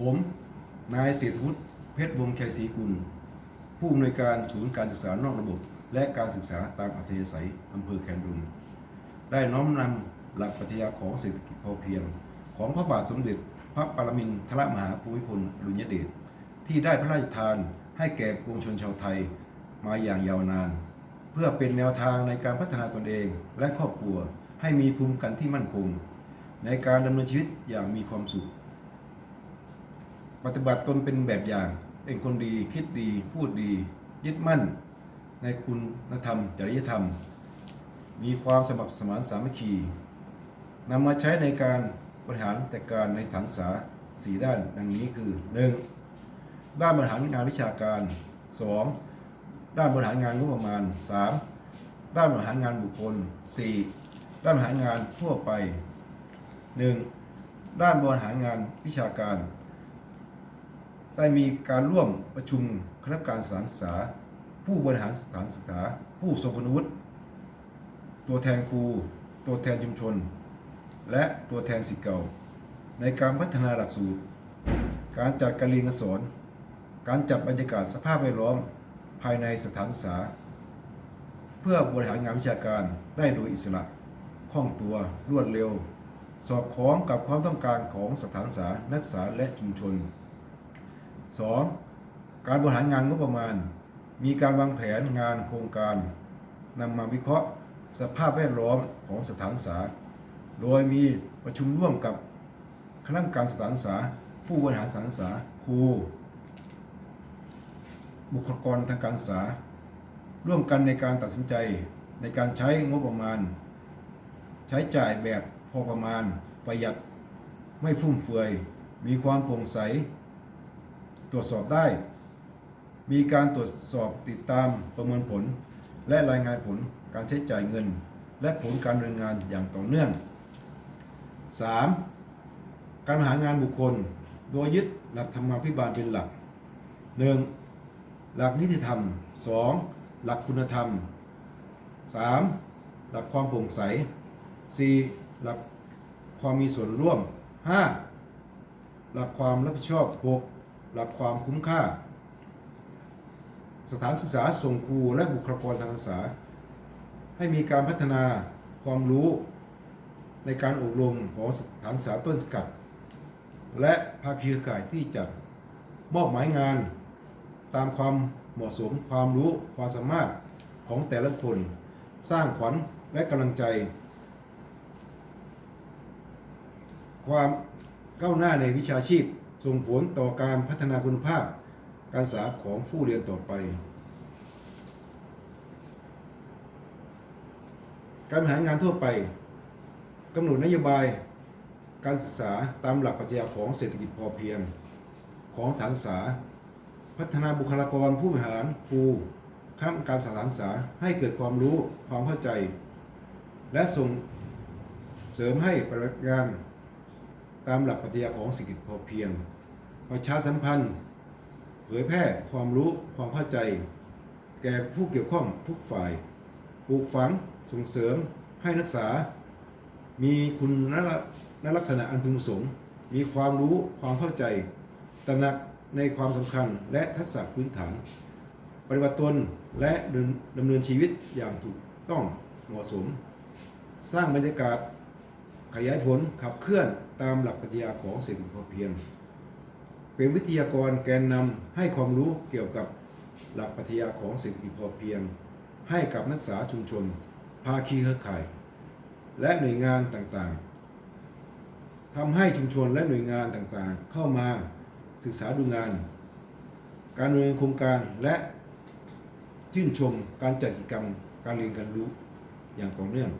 ผมนายเศรษฐวุฒิเพชรวงศ์ชัยศรีกุล ผู้อำนวยการศูนย์การศึกษานอกระบบ และการศึกษาตามอัธยาศัยอำเภอแคนดุงได้น้อมนำหลักปรัชญาของเศรษฐกิจพอเพียง ของพระบาทสมเด็จพระปรมินทรมหาภูมิพลอดุลยเดชที่ได้พระราชทานให้แก่ปวงชนชาวไทยมาอย่างยาวนาน เพื่อเป็นแนวทางในการพัฒนาตนเองและครอบครัวให้มีภูมิกันที่มั่นคง ในการดำเนินชีวิตอย่างมีความสุข ปฏิบัติตนเป็นแบบอย่าง เป็นคนดีคิดดี พูดดี ยึดมั่น ในคุณธรรม จริยธรรม มีความสมัครสมานสามัคคีนำมาใช้ในการบริหารจัดการในสถานศึกษาสี่ด้านดังนี้คือ 1. ด้านบริหารงานวิชาการ 2. ด้านบริหารงานงบประมาณ 3. ด้านบริหารงานบุคคล 4. ด้านบริหารงานทั่วไป 1. ด้านบริหารงานวิชาการ ได้มีการร่วมประชุมคณะกรรมการสถานศึกษา ผู้บริหารสถานศึกษา ผู้ทรงคุณวุฒิตัวแทนครู ตัวแทนชุมชน และตัวแทนสิทธิ์เก่า ในการพัฒนาหลักสูตร การจัดการเรียนการสอน การจัดบรรยากาศสภาพแวดล้อมภายในสถานศึกษา เพื่อบริหารงานวิชาการได้โดยอิสระคล่องตัวรวดเร็ว สอดคล้องกับความต้องการของสถานศึกษานักศึกษาและชุมชน 2. การบริหารงานงบประมาณ มีการวางแผนงานโครงการนำมาวิเคราะห์สภาพแวดล้อมของสถานศึกษา โดยมีประชุมร่วมกับคณะกรรมการสถานศึกษา ผู้บริหารสถานศึกษาครู บุคลากรทางการศึกษา ร่วมกันในการตัดสินใจในการใช้งบประมาณ ใช้จ่ายแบบพอประมาณประหยัดไม่ฟุ่มเฟือย มีความโปร่งใส ตรวจสอบได้ มีการตรวจสอบติดตามประเมินผล และรายงานผลการใช้จ่ายเงิน และผลการดำเนินงานอย่างต่อเนื่อง 3. การบริหารงานบุคคล โดยยึดหลักธรรมาภิบาลเป็นหลัก 1. หลักนิติธรรม 2. หลักคุณธรรม 3. หลักความโปร่งใส 4. หลักความมีส่วนร่วม 5. หลักความรับผิดชอบ 6. หลักความคุ้มค่า สถานศึกษาส่งครูและบุคลากรทางการศึกษา ให้มีการพัฒนาความรู้ในการอบรมของสถานศึกษาต้นสังกัด และภาคีเครือข่ายที่จัดมอบหมายงาน ตามความเหมาะสมความรู้ความสามารถของแต่ละคน สร้างขวัญและกำลังใจ ความก้าวหน้าในวิชาชีพ ส่งผลต่อการพัฒนาคุณภาพการศึกษาของผู้เรียนต่อไป การบริหารงานทั่วไปกำหนดนโยบายการศึกษาตามหลักปรัชญาของเศรษฐกิจพอเพียง ของสถานศึกษา พัฒนาบุคลากรผู้บริหารครูข้ามการสถานศึกษาให้เกิดความรู้ความเข้าใจ และส่งเสริมให้ปฏิบัติงาน ตามหลักปรัชญาของเศรษฐกิจพอเพียง ประชาสัมพันธ์เผยแพร่ความรู้ความเข้าใจ แก่ผู้เกี่ยวข้องทุกฝ่ายปลูกฝังส่งเสริมให้นักศึกษา มีคุณลักษณะอันพึงประสงค์ มีความรู้ความเข้าใจ ตระหนักในความสำคัญและทักษะพื้นฐาน ปฏิบัติตนและดำเนินชีวิตอย่างถูกต้องเหมาะสม สร้างบรรยากาศ ขยายผลขับเคลื่อนตามหลักปรัชญาของเศรษฐกิจพอเพียง เป็นวิทยากรแกนนำให้ความรู้เกี่ยวกับหลักปรัชญาของเศรษฐกิจพอเพียง ให้กับนักศึกษาชุมชน ภาคีเครือข่าย และหน่วยงานต่างๆทำให้ชุมชนและหน่วยงานต่างๆ เข้ามาศึกษาดูงาน การดำเนินโครงการและชื่นชมการจัดกิจกรรมการเรียนการรู้อย่างต่อเนื่อง